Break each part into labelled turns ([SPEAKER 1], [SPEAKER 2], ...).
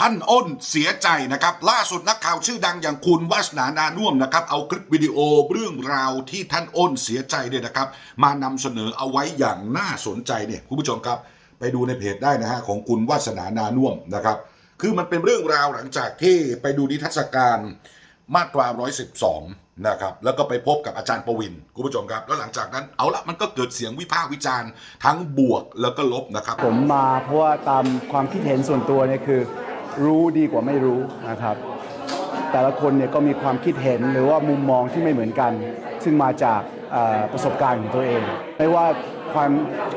[SPEAKER 1] ท่านอ้นเสียใจนะครับ ล่าสุดนักข่าวชื่อดังอย่างคุณวาสนานานุ่วมนะครับ เอาคลิปวิดีโอเรื่องราวที่ท่านอ้นเสียใจเนี่ยนะครับ มานำเสนอเอาไว้อย่างน่าสนใจเนี่ยคุณผู้ชมครับ ไปดูในเพจได้นะฮะของคุณวาสนานานุ่วมนะครับ คือมันเป็นเรื่องราวหลังจากที่ไปดูนิทรรศการมาตรา112 นะครับ แล้วก็ไปพบกับอาจารย์ประวินคุณผู้ชมครับ แล้วหลังจากนั้นเอาละมันก็เกิดเสียงวิพากษ์วิจารณ์ทั้งบวกแล้วก็ลบนะครับ
[SPEAKER 2] ผมมาเพราะว่าตามความคิดเห็นส่วนตัวเนี่ยคือ รู้ดีกว่าไม่รู้นะครับ แต่ละคนเนี่ยก็มีความคิดเห็นหรือว่ามุมมองที่ไม่เหมือนกัน ซึ่งมาจากประสบการณ์ของตัวเอง ไม่ว่าความ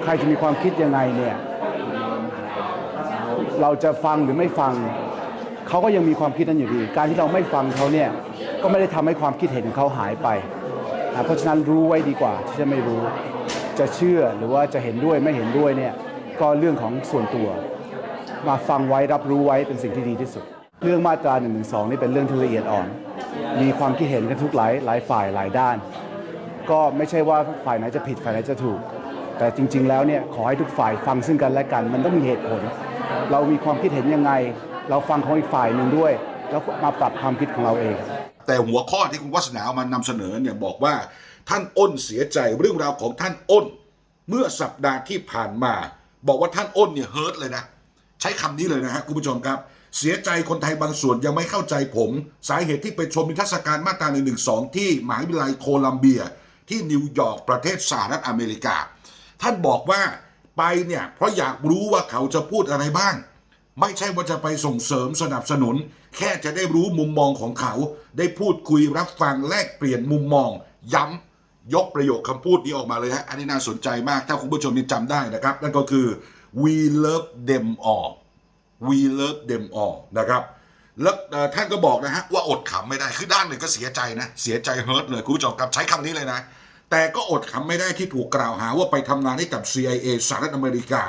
[SPEAKER 2] ใครจะมีความคิดยังไงเนี่ยเราจะฟังหรือไม่ฟังเขาก็ยังมีความคิดนั้นอยู่ดี การที่เราไม่ฟังเขาเนี่ยก็ไม่ได้ทำให้ความคิดเห็นของเขาหายไปนะเพราะฉะนั้นรู้ไว้ดีกว่าที่จะไม่รู้ จะเชื่อหรือว่าจะเห็นด้วยไม่เห็นด้วยเนี่ยก็เรื่องของส่วนตัว มาฟังไว้รับรู้ไว้เป็นสิ่งที่ดีที่สุด เรื่องมาตรา1นึนี่เป็นเรื่องที่ละเอียดอ่อน มีความคิดเห็นกันทุกหลายหลายฝ่ายหลายด้าน ก็ไม่ใช่ว่าฝ่ายไหนจะผิดฝ่ายไหนจะถูก แต่จริง ๆ แล้วเนี่ยขอให้ทุกฝ่ายฟังซึ่งกันและกัน มันต้องมีเหตุผล เรามีความคิดเห็นยังไง เราฟังของอีกฝ่ายหนึ่งด้วย แล้วมาปรับความคิดของเราเอง
[SPEAKER 1] แต่หัวข้อที่คุณวัฒนาเอามานำเสนอเนี่ยบอกว่าท่านอ้นเสียใจเรื่องราวของท่านอ้น เมื่อสัปดาห์ที่ผ่านมา บอกว่าท่านอ้นเนี่ยเฮิร์ตเลยนะ ใช้คำนี้เลยนะฮะคุณผู้ชมครับ เสียใจคนไทยบางส่วนยังไม่เข้าใจผม สาเหตุที่ไปชมนิทรรศการมาตรา1นึที่มหาวิทยาลัยโคลัมเบีย ที่นิวยอร์กประเทศสหรัฐอเมริกา ท่านบอกว่าไปเนี่ยเพราะอยากรู้ว่าเขาจะพูดอะไรบ้าง ไม่ใช่ว่าจะไปส่งเสริมสนับสนุน แค่จะได้รู้มุมมองของเขา ได้พูดคุยรับฟังแลกเปลี่ยนมุมมอง ย้ำยกประโยคคำพูดนี้ออกมาเลยฮะอันนี้น่าสนใจมากถ้าคุณผู้ชมยังจำได้นะครับ นั่นก็คือ we love them all we love them all นะครับแล้วท่านก็บอกนะฮะว่าอดขำไม่ได้คือด้านหนึ่งก็เสียใจนะ เสียใจเฮิร์ตเลยคุณผู้ชมครับใช้คำนี้เลยนะ แต่ก็อดขำไม่ได้ที่ถูกกล่าวหาว่าไปทำงานให้กับ CIA สหรัฐอเมริกา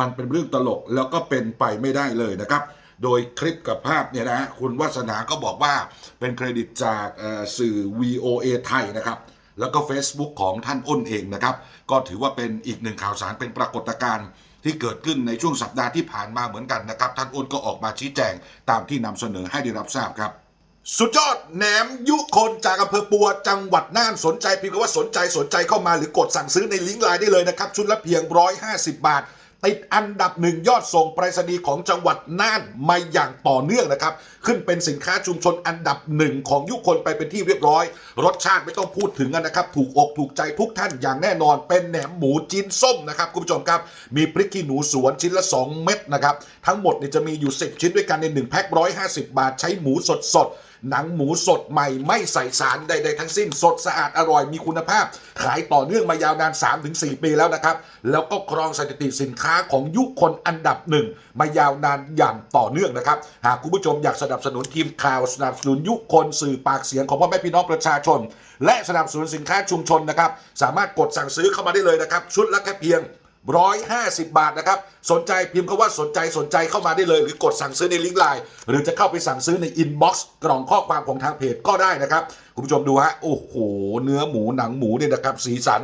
[SPEAKER 1] มันเป็นเรื่องตลกแล้วก็เป็นไปไม่ได้เลยนะครับ โดยคลิปกับภาพเนี่ยนะฮะคุณวัฒนาก็บอกว่าเป็นเครดิตจากสื่อ VOA ไทยนะครับแล้วก็ Facebook ของท่านอ้นเองนะครับ ก็ถือว่าเป็นอีกหนึ่งข่าวสารเป็นปรากฏการณ์ ที่เกิดขึ้นในช่วงสัปดาห์ที่ผ่านมาเหมือนกันนะครับ ท่านอ้นก็ออกมาชี้แจงตามที่นำเสนอให้ได้รับทราบครับ สุดยอดแหนมยุคนจากอำเภอปัวจังหวัดน่านสนใจพิมพ์ว่าสนใจสนใจเข้ามาหรือกดสั่งซื้อในลิงก์ไลน์ได้เลยนะครับชุดละเพียง 150 บาท ติดอันดับหนึ่งยอดส่งไปรษณีย์ของจังหวัดน่านมาอย่างต่อเนื่องนะครับ ขึ้นเป็นสินค้าชุมชนอันดับหนึ่งของยุคนไปเป็นที่เรียบร้อย รสชาติไม่ต้องพูดถึงกันนะครับ ถูกอกถูกใจทุกท่านอย่างแน่นอน เป็นแหนมหมูจีนส้มนะครับคุณผู้ชมครับ มีพริกขี้หนูสวนชิ้นละ 2 เม็ดนะครับ ทั้งหมดเนี่ยจะมีอยู่ 10 ชิ้นด้วยกันใน1แพ็ค150 บาทใช้หมูสดสดๆ หนังหมูสดใหม่ไม่ใส่สารใด ๆ ทั้งสิ้น สดสะอาดอร่อยมีคุณภาพ ขายต่อเนื่องมายาวนาน 3-4 ปีแล้วนะครับ แล้วก็ครองสถิติสินค้าของยุคคนอันดับหนึ่งมายาวนานอย่างต่อเนื่องนะครับ หากคุณผู้ชมอยากสนับสนุนทีมข่าวสนับสนุนยุคคนสื่อปากเสียงของพ่อแม่พี่น้องประชาชน และสนับสนุนสินค้าชุมชนนะครับสามารถกดสั่งซื้อเข้ามาได้เลยนะครับชุดละแค่เพียง 150 บาทนะครับ สนใจพิมพ์คำว่าสนใจสนใจเข้ามาได้เลย หรือกดสั่งซื้อในลิงก์ไลน์หรือจะเข้าไปสั่งซื้อในอินบ็อกซ์กล่องข้อความของทางเพจก็ได้นะครับ คุณผู้ชมดูฮะโอ้โห เนื้อหมูหนังหมูเนี่ยนะครับสีสัน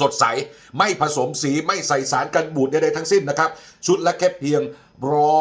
[SPEAKER 1] สดใส ไม่ผสมสีไม่ใส่สารกันบูดใดๆทั้งสิ้นนะครับ ชุดละแค่เพียง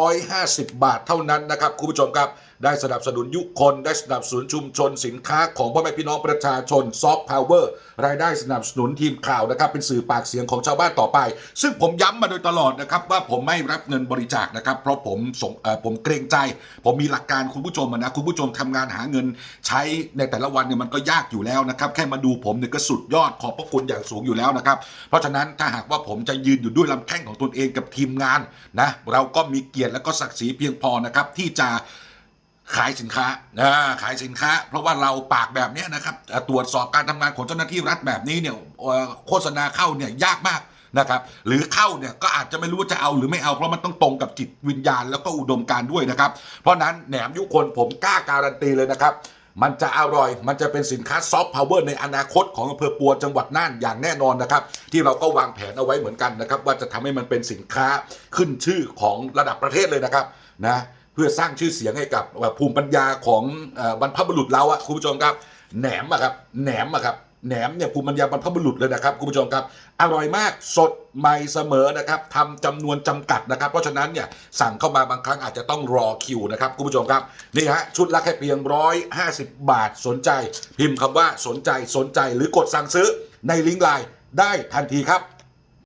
[SPEAKER 1] 150 บาทเท่านั้นนะครับคุณผู้ชมครับ ได้สนับสนุนยุคน ได้สนับสนุนชุมชนสินค้าของพ่อแม่พี่น้องประชาชนซอฟต์พาวเวอร์รายได้สนับสนุนทีมข่าวนะครับเป็นสื่อปากเสียงของชาวบ้านต่อไป ซึ่งผมย้ำมาโดยตลอดนะครับว่าผมไม่รับเงินบริจาคนะครับ เพราะผมสงผมเกรงใจ ผมมีหลักการคุณผู้ชมนะคุณผู้ชมทำงานหาเงินใช้ในแต่ละวันเนี่ยมันก็ยากอยู่แล้วนะครับแค่มาดูผมเนี่ยก็สุดยอดขอบพระคุณอย่างสูงอยู่แล้วนะครับ เพราะฉะนั้นถ้าหากว่าผมจะยืนอยู่ด้วยลำแข้งของตนเองกับทีมงานนะเราก็มีเกียรติและก็ศักดิ์ศรีเพียงพอนะครับที่จะ ขายสินค้าอ่าขายสินค้า เพราะว่าเราปากแบบนี้นะครับตรวจสอบการทำงานของเจ้าหน้าที่รัฐแบบนี้เนี่ยโฆษณาเข้าเนี่ยยากมากนะครับหรือเข้าเนี่ยก็อาจจะไม่รู้ว่าจะเอาหรือไม่เอาเพราะมันต้องตรงกับจิตวิญญาณแล้วก็อุดมการณ์ด้วยนะครับ เพราะนั้นแหนมยุคนผมกล้าการันตีเลยนะครับ มันจะอร่อย มันจะเป็นสินค้าซอฟต์พาวเวอร์ในอนาคตของอำเภอปัวจังหวัดน่านอย่างแน่นอนนะครับ ที่เราก็วางแผนเอาไว้เหมือนกันนะครับ ว่าจะทำให้มันเป็นสินค้าขึ้นชื่อของระดับประเทศเลยนะครับนะ พื่อสร้างชื่อเสียงให้กับภูมิปัญญาของบรรพบุรุษเราอะคุณผู้ชมครับแหนมอะครับแหนมอะครับแหนมเนี่ยภูมิปัญญาบรรพบุรุษเลยนะครับคุณผู้ชมครับ อร่อยมากสดใหม่เสมอนะครับทำจำนวนจำกัดนะครับ เพราะฉะนั้นเนี่ยสั่งเข้ามาบางครั้งอาจจะต้องรอคิวนะครับคุณผู้ชมครับนี่ฮะชุดละแค่เพียงร้อยห้าสิบบาทสนใจ พิมพ์คำว่าสนใจสนใจหรือกดสั่งซื้อในลิงก์ไลน์ได้ทันทีครับ